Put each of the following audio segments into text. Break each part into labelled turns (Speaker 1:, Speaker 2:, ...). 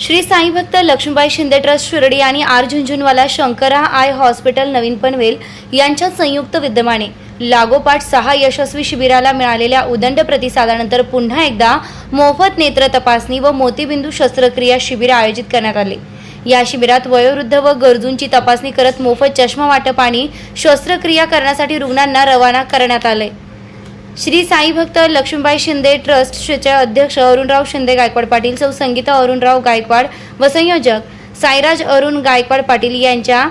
Speaker 1: श्री साई भक्त लक्ष्मीबाई शिंदे ट्रस्ट शिर्डी आणि R Jhunjhunwala Shankara eye hospital नवीन पनवेल यांच्या संयुक्त विद्यमाने लागोपाठ सहा यशस्वी शिबिराला मिळालेल्या उदंड प्रतिसादानंतर पुन्हा एकदा मोफत नेत्र तपासणी व मोतीबिंदू शस्त्रक्रिया शिबिर आयोजित करण्यात आले. या शिबिरात वयोवृद्ध व गरजूंची तपासणी करत मोफत चष्मा वाटप आणि शस्त्रक्रिया करण्यासाठी रुग्णांना रवाना करण्यात आले. श्री साई भक्त लक्ष्मीबाई शिंदे ट्रस्टचे अध्यक्ष अरुणराव शिंदे गायकवाड पाटील सौ संगीता अरुणराव गायकवाड व संयोजक साईराज अरुण गायकवाड पाटील यांच्या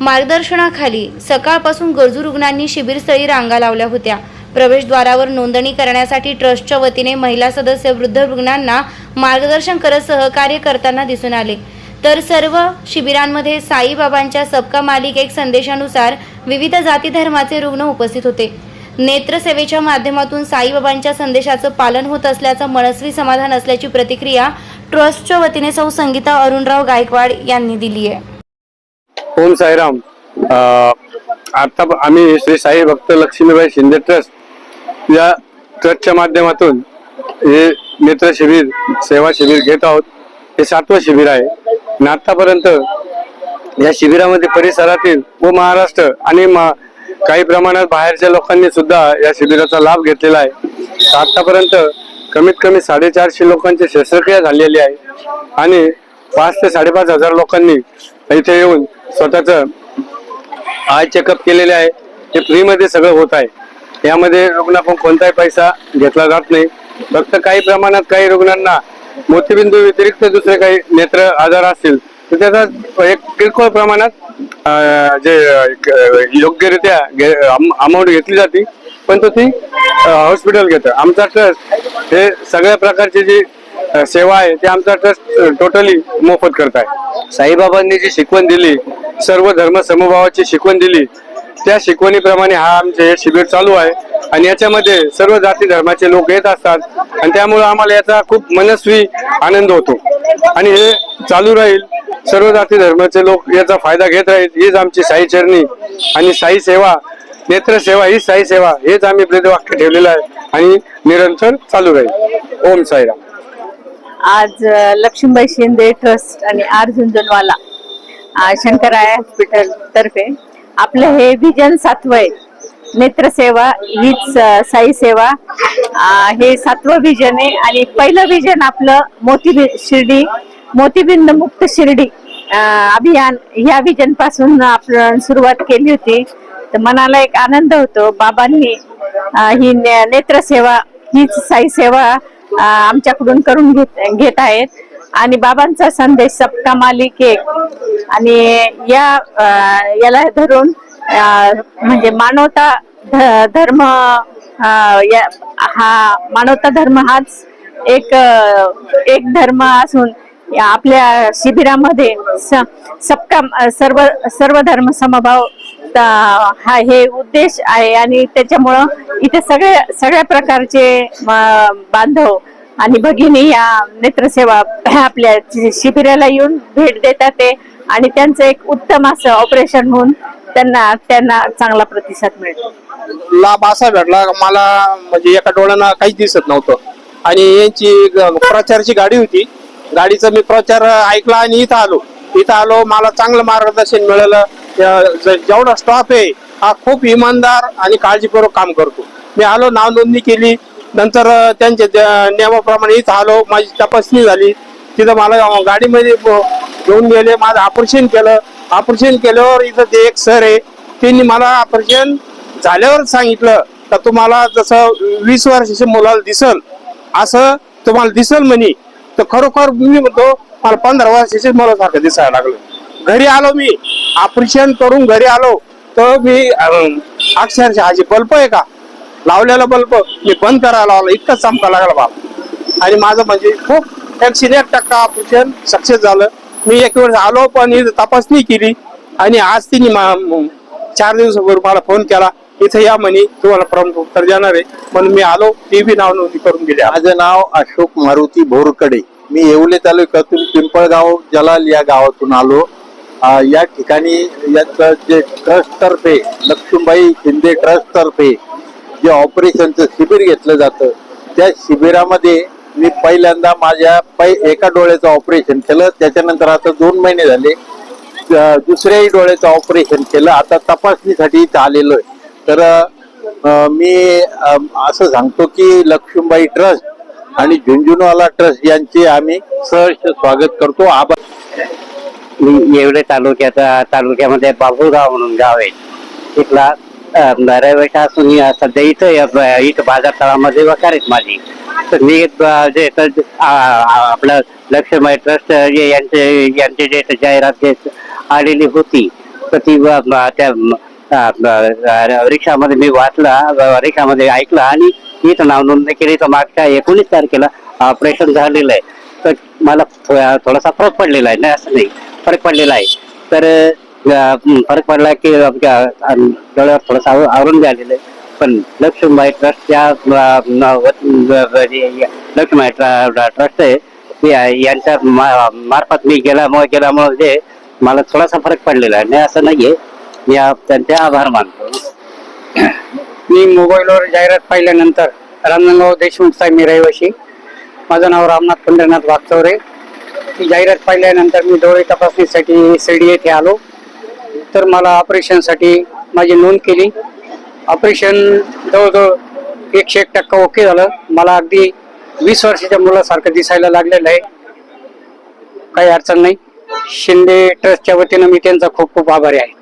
Speaker 1: मार्गदर्शनाखाली सकाळपासून गरजू रुग्णांनी शिबिरस्थळी रांगा लावल्या होत्या. प्रवेशद्वारावर नोंदणी करण्यासाठी ट्रस्टच्या वतीने महिला सदस्य वृद्ध रुग्णांना मार्गदर्शन करत सहकार्य करताना दिसून आले. तर सर्व शिबिरांमध्ये साईबाबांच्या सबका मालिक एक संदेशानुसार विविध जाती धर्माचे रुग्ण उपस्थित होते. नेत्रसेवेच्या माध्यमातून साईबाबांच्या संदेशाचं पालन होत असल्याचं मनस्वी समाधान असल्याची प्रतिक्रिया ट्रस्टच्या वतीने सौ संगीता अरुणराव गायकवाड यांनी दिली आहे.
Speaker 2: ओम साईराम. अं, आता आम्ही श्री साई भक्त लक्ष्मीबाई शिंदे ट्रस्ट या ट्रस्टच्या माध्यमातून हे नेत्र शिबिर सेवा शिबिर घेत आहोत. हे सातवं शिबिर आहे. आणि आतापर्यंत या शिबिरामध्ये परिसरातील व महाराष्ट्र आणि मा- काही प्रमाणात बाहेरच्या लोकांनी सुद्धा या शिबिराचा लाभ घेतलेला आहे. आतापर्यंत कमीत कमी साडेचारशे लोकांची शस्त्रक्रिया झालेली आहे. आणि पाच ते साडेपाच हजार लोकांनी इथे येऊन स्वतःच आय चेकअप केलेले आहे. हे फ्रीमध्ये सगळं होत आहे. यामध्ये रुग्णाकडून कोणताही पैसा घेतला जात नाही. फक्त काही प्रमाणात काही रुग्णांना मोतीबिंदू व्यतिरिक्त दुसरे काही नेत्र आजार असतील तर त्याचा एक किरकोळ प्रमाणात जे योग्यरित्या अमाऊंट घेतली जाते पण तो ती हॉस्पिटल घेतं. आमचा ट्रस्ट हे सगळ्या प्रकारची जी सेवा आहे ते आमचा ट्रस्ट टोटली मोफत करत आहे साईबाबांनी जी शिकवण दिली सर्व धर्म समभावाची शिकवण दिली त्या शिकवणीप्रमाणे हा आमचे हे शिबिर चालू आहे. आणि याच्यामध्ये सर्व जाती धर्माचे लोक येत असतात आणि त्यामुळे आम्हाला याचा खूप मनस्वी आनंद होतो. आणि हे चालू राहील. सर्व जाती धर्माचे लोक याचा फायदा घेत राहील हीच आमची साई चरणी आणि साई सेवा नेत्र सेवा ही साई सेवा हेच आम्ही वाक्य ठेवलेलं आहे आणि निरंतर चालू राहील. ओम साईराम.
Speaker 3: आज लक्ष्मीबाई शिंदे ट्रस्ट आणि आर झुंझुनवाला अ, हॉस्पिटल तर्फे आपलं हे विजन सातवय आहे नेत्रसेवा हीच साई सेवा हे सातवं विजन आहे आणि पहिलं विजन आपलं मोती शिर्डी मोतीबिंद मुक्त शिर्डी अभियान ह्या विजनपासून आपण सुरुवात केली होती. तर मनाला एक आनंद होतो. बाबांनी ही ने- नेत्रसेवा हीच साई सेवा आमच्याकडून करून घेत घेत आहेत. आणि बाबांचा संदेश सबका मालिक एक. आणि या याला धरून म्हणजे मानवता धर्म या- हा मानवता धर्म हाच एक एक धर्म असून आपल्या शिबिरामध्ये स- सबका सर्व सर्व धर्म समभाव हा हे उद्देश आहे आणि त्याच्यामुळं इथे सगळे सगळ्या प्रकारचे बांधव आणि भगिनी या नेत्रसेवा आपल्या शिबिराला येऊन भेट देतात ते आणि त्यांचं एक उत्तम असं ऑपरेशन होऊन त्यांना त्यांना चांगला प्रतिसाद मिळतो.
Speaker 4: लाभ असा भेटला मला म्हणजे एका डोळ्यानं काहीच दिसत नव्हतं. आणि यांची ग- प्रचारची गाडी होती. गाडीचा मी प्रचार ऐकला आणि इथं आलो. इथं आलो मला चांगलं मार्गदर्शन मिळालं. जेवढा स्टॉप आहे हा खूप इमानदार आणि काळजीपूर्वक काम करतो. मी आलो नाव नोंदणी केली. नंतर त्यांच्या नियमाप्रमाणे इथं आलो. माझी तपासणी झाली. तिथं मला गाडीमध्ये घेऊन गेले. माझं ऑपरेशन केलं. ऑपरेशन केल्यावर इथं ते एक सर आहे. त्यांनी मला ऑपरेशन झाल्यावर सांगितलं तर तुम्हाला जसं वीस वर्षाच्या मुलाला दिसल असं तुम्हाला दिसल म्हणे. तर खरोखर मी म्हणतो मला पंधरा वर्षाचे मला सारखं दिसायला लागलं. घरी आलो मी ऑपरेशन करून घरी आलो तर मी अक्षरशः हाजी बल्ब आहे का? लावलेला बल्ब मी बंद करायला लावला इतका चमका लागला बाप. आणि माझं म्हणजे खूप एकशे एक टक्का ऑपरेशन सक्सेस झालं. मी एक वेळेस आलो पण तपासणी केली. आणि आज तिने मा- चार दिवसापूर्वी मला फोन केला. इथे या म्हणे तुम्हाला प्रमुख उत्तर देणार आहे. म्हणून मी आलो ती बी नाव नोंदणी करून गेली.
Speaker 5: माझं नाव अशोक मारुती भोरकडे मी येवले तालुक्यातून पिंपळगाव जलाल या गावातून आलो. या ठिकाणी याचं जे ट्रस्ट तर्फे लक्ष्मीबाई शिंदे ट्रस्ट तर्फे जे ऑपरेशनचं शिबिर घेतलं जातं त्या शिबिरामध्ये मी पहिल्यांदा माझ्या पै एका डोळ्याचं ऑपरेशन केलं. त्याच्यानंतर आता दोन महिने झाले. दुसऱ्याही डोळ्याचं ऑपरेशन केलं. आता तपासणीसाठी इथं आलेलो आहे. तर मी असं सांगतो की लक्ष्मीबाई ट्रस्ट आणि झुंझुनवाला ट्रस्ट यांचे आम्ही सहर्ष स्वागत करतो. आभार.
Speaker 6: मी येवले तालुक्याचा तालुक्यामध्ये बाबुळगाव म्हणून गाव आहे. तिथला अं, असून सध्या इथं इथं बाजार तळामध्ये वकार आहेत माझी. तर मी जे तर, आपलं लक्ष्मीबाई ट्रस्ट जे यांचे यांचे जे जाहिरात आलेली होती तर ती त्या म- रिक्षामध्ये मी वाचला रिक्षामध्ये ऐकला आणि इथं नाव नोंदणी केली. तर मागच्या एकोणीस तारखेला ऑपरेशन झालेलं आहे. तर मला थोडासा फरक पडलेला आहे. नाही असं नाही. फरक पडलेला आहे. तर फरक पडला की आमच्या डोळ्यावर थोडंसं आवरून झालेलं आहे. पण लक्ष्मीबाई ट्रस्टच्या अं, लक्ष्मीबाई ट्र- ट्रस्ट आहे. या- यांच्या मा- मार्फत मी गेल्यामुळे गेल्यामुळे जे मला थोडासा फरक पडलेला आहे. नाही असं नाहीये. मी त्यांचे आभार मानतो.
Speaker 7: मी मोबाईलवर जाहिरात पाहिल्यानंतर रमनावर देशमुख साहेब मी रहिवाशी. माझं नाव रामनाथ पंढरनाथ वागचौरे ती जाहिरात पाहिल्यानंतर मी डोळे तपासणीसाठी शिर्डी येथे आलो. तर मला ऑपरेशनसाठी माझी नोंद केली. ऑपरेशन जवळजवळ एकशे एक टक्का ओके झालं. मला अगदी वीस वर्षाच्या मुलासारखं दिसायला लागलेलं आहे. काही अडचण नाही. शिंदे ट्रस्टच्या वतीनं मी त्यांचा खूप खूप आभारी आहे.